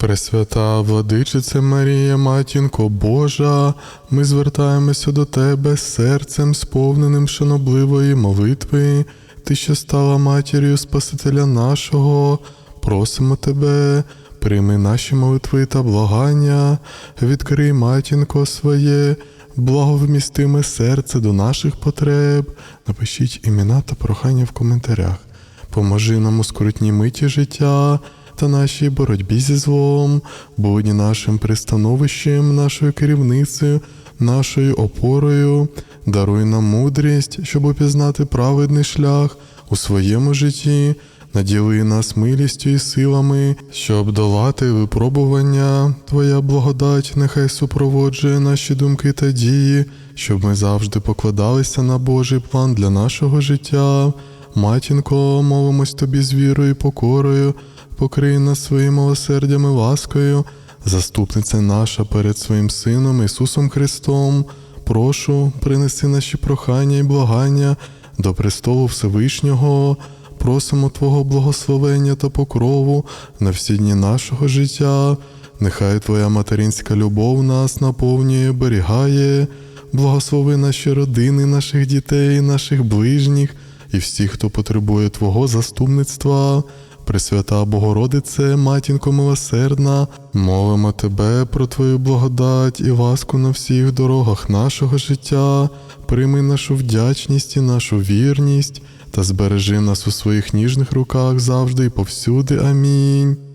Пресвята владичице Марія, матінко Божа, ми звертаємося до Тебе серцем, сповненим шанобливої молитви. Ти, що стала матір'ю Спасителя нашого, просимо Тебе, прийми наші молитви та благання, відкрий, матінко своє, благовмістиме серце до наших потреб. Напишіть імена та прохання в коментарях. Поможи нам у скрутній миті життя та нашій боротьбі зі злом, будь нашим пристановищем, нашою керівницею, нашою опорою, даруй нам мудрість, щоб опізнати праведний шлях у своєму житті, наділи нас милістю і силами, щоб долати випробування. Твоя благодать нехай супроводжує наші думки та дії, щоб ми завжди покладалися на Божий план для нашого життя. Матінко, молимось тобі з вірою і покорою, покрий нас своїм милосердям і ласкою, заступниця наша перед своїм Сином Ісусом Христом. Прошу, принеси наші прохання і благання до престолу Всевишнього. Просимо Твого благословення та покрову на всі дні нашого життя. Нехай Твоя материнська любов нас наповнює, берігає, благослови наші родини, наших дітей, наших ближніх і всі, хто потребує Твого заступництва. Пресвята Богородице, матінко милосердна, молимо Тебе про Твою благодать і ласку на всіх дорогах нашого життя, прийми нашу вдячність і нашу вірність та збережи нас у своїх ніжних руках завжди і повсюди. Амінь.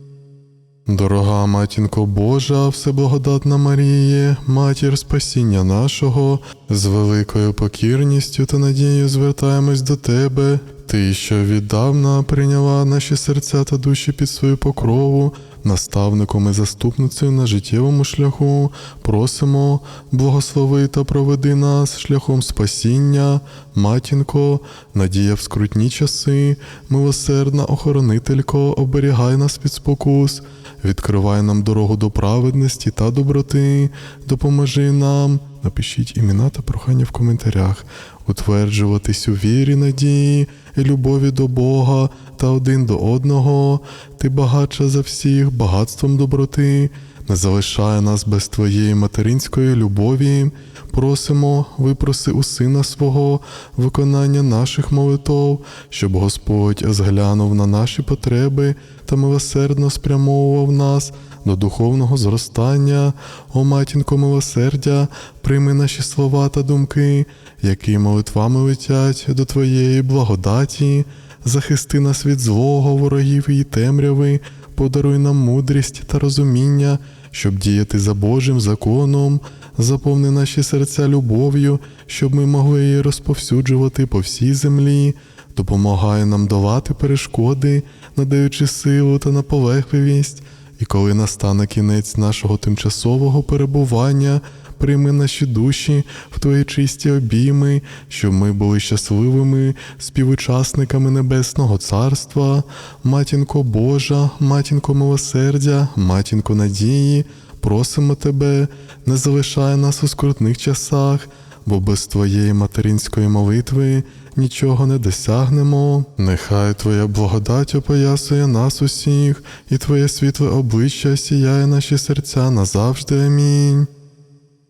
Дорога матінко Божа, всеблагодатна Маріє, матір спасіння нашого, з великою покірністю та надією звертаємось до Тебе, Ти, що віддавна прийняла наші серця та душі під свою покрову, наставником і заступницею на життєвому шляху, просимо, благослови та проведи нас шляхом спасіння, матінко, надія в скрутні часи, милосердна охоронителько, оберігай нас від спокус. Відкривай нам дорогу до праведності та доброти, допоможи нам. Напишіть імена та прохання в коментарях, утверджуватись у вірі, надії і любові до Бога та один до одного. Ти багатша за всіх, багатством доброти, не залишай нас без твоєї материнської любові. Просимо, випроси у сина свого виконання наших молитов, щоб Господь зглянув на наші потреби та милосердно спрямовував нас до духовного зростання. О матінко милосердя, прийми наші слова та думки, які молитвами летять до Твоєї благодаті, захисти нас від злого ворогів і темряви, подаруй нам мудрість та розуміння, щоб діяти за Божим законом, заповни наші серця любов'ю, щоб ми могли її розповсюджувати по всій землі. Допомагай нам долати перешкоди, надаючи силу та наполегливість. І коли настане кінець нашого тимчасового перебування, прийми наші душі в твої чисті обійми, щоб ми були щасливими співучасниками Небесного Царства, матінко Божа, матінко милосердя, матінко надії, просимо тебе, не залишай нас у скрутних часах, бо без твоєї материнської молитви нічого не досягнемо. Нехай Твоя благодать опоясує нас усіх, і Твоє світле обличчя сіяє наші серця назавжди. Амінь.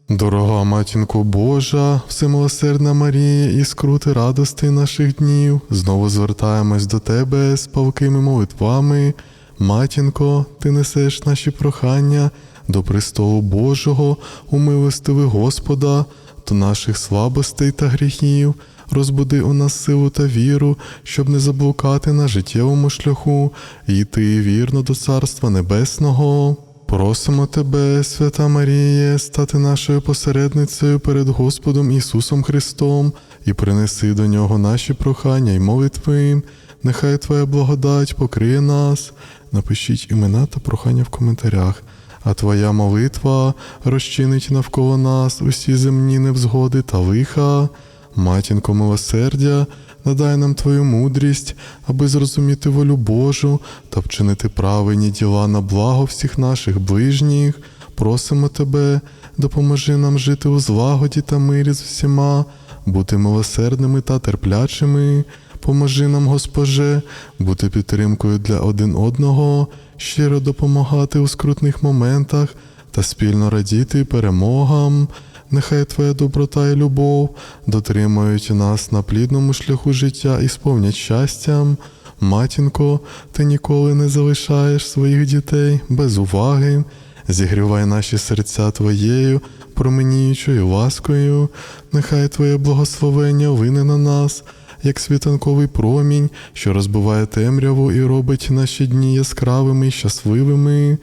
Дорога матінко Божа, всемилосердна Марія, і скрути радости наших днів, знову звертаємось до Тебе з палкими молитвами. Матінко, ти несеш наші прохання до престолу Божого, умилостиви Господа, до наших слабостей та гріхів. Розбуди у нас силу та віру, щоб не заблукати на життєвому шляху і йти вірно до Царства Небесного. Просимо Тебе, свята Маріє, стати нашою посередницею перед Господом Ісусом Христом і принеси до Нього наші прохання й молитви. Нехай Твоя благодать покриє нас. Напишіть імена та прохання в коментарях. А Твоя молитва розчинить навколо нас усі земні невзгоди та лиха. Матінко милосердя, надай нам Твою мудрість, аби зрозуміти волю Божу та вчинити правильні діла на благо всіх наших ближніх. Просимо Тебе, допоможи нам жити у злагоді та мирі з усіма, бути милосердними та терплячими. Поможи нам, Госпоже, бути підтримкою для один одного, щиро допомагати у скрутних моментах та спільно радіти перемогам. Нехай Твоя доброта і любов дотримують нас на плідному шляху життя і сповнять щастям. Матінко, ти ніколи не залишаєш своїх дітей без уваги. Зігрівай наші серця Твоєю, променіючою ласкою, нехай Твоє благословення вине на нас, як світанковий промінь, що розбиває темряву і робить наші дні яскравими і щасливими.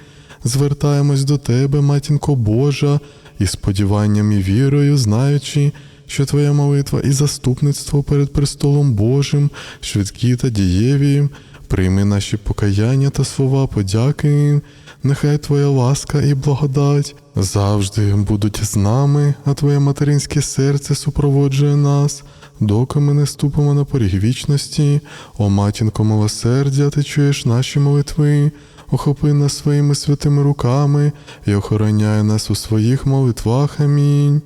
Звертаємось до Тебе, матінко Божа, і сподіванням і вірою, знаючи, що Твоя молитва і заступництво перед престолом Божим, швидкі та дієві, прийми наші покаяння та слова подяки. Нехай Твоя ласка і благодать завжди будуть з нами, а Твоє материнське серце супроводжує нас, доки ми не ступимо на поріг вічності. О матінко милосердя, ти чуєш наші молитви, охопи нас своїми святими руками і охороняй нас у своїх молитвах. Амінь.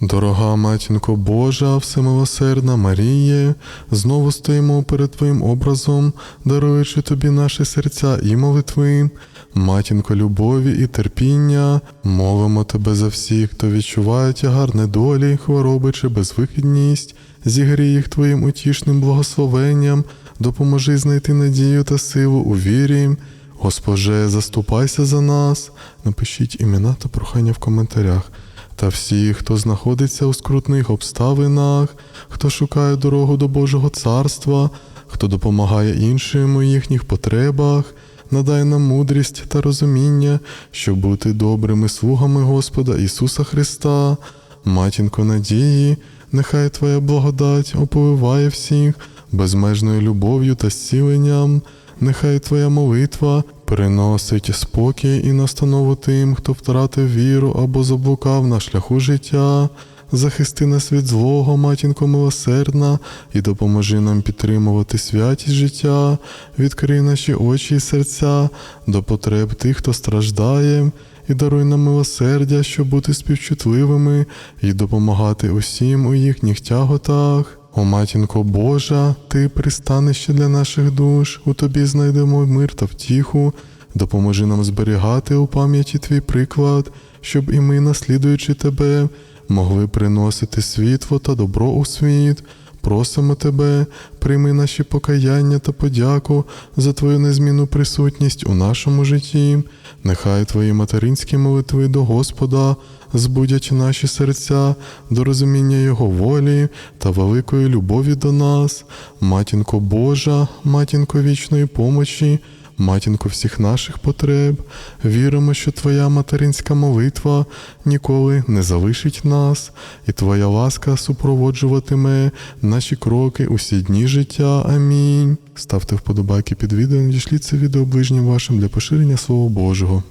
Дорога матінко Божа, всемилосердна Маріє, знову стоїмо перед Твоїм образом, даруючи Тобі наші серця і молитви. Матінко любові і терпіння, молимо Тебе за всіх, хто відчуває тягар недолі, хвороби чи безвихідність, зігрій їх Твоїм утішним благословенням, допоможи знайти надію та силу у вірі. Госпоже, заступайся за нас. Напишіть імена та прохання в коментарях. Та всі, хто знаходиться у скрутних обставинах, хто шукає дорогу до Божого царства, хто допомагає іншим у їхніх потребах, надай нам мудрість та розуміння, щоб бути добрими слугами Господа Ісуса Христа, матінко надії, нехай Твоя благодать оповиває всіх безмежною любов'ю та зціленням. Нехай Твоя молитва приносить спокій і настанову тим, хто втратив віру або заблукав на шляху життя. Захисти нас від злого, матінко милосердна, і допоможи нам підтримувати святість життя, відкрий наші очі і серця до потреб тих, хто страждає, і даруй нам милосердя, щоб бути співчутливими і допомагати усім у їхніх тяготах. О матінко Божа, ти пристанище для наших душ, у тобі знайдемо мир та втіху, допоможи нам зберігати у пам'яті твій приклад, щоб і ми, наслідуючи тебе, могли приносити світло та добро у світ. Просимо тебе, прийми наші покаяння та подяку за твою незмінну присутність у нашому житті. Нехай твої материнські молитви до Господа збудять наші серця до розуміння Його волі та великої любові до нас, матінко Божа, матінко вічної помочі. Матінко всіх наших потреб, віримо, що Твоя материнська молитва ніколи не залишить нас, і Твоя ласка супроводжуватиме наші кроки усі дні життя. Амінь. Ставте вподобайки під відео, надішліть це відео ближнім вашим для поширення Слова Божого.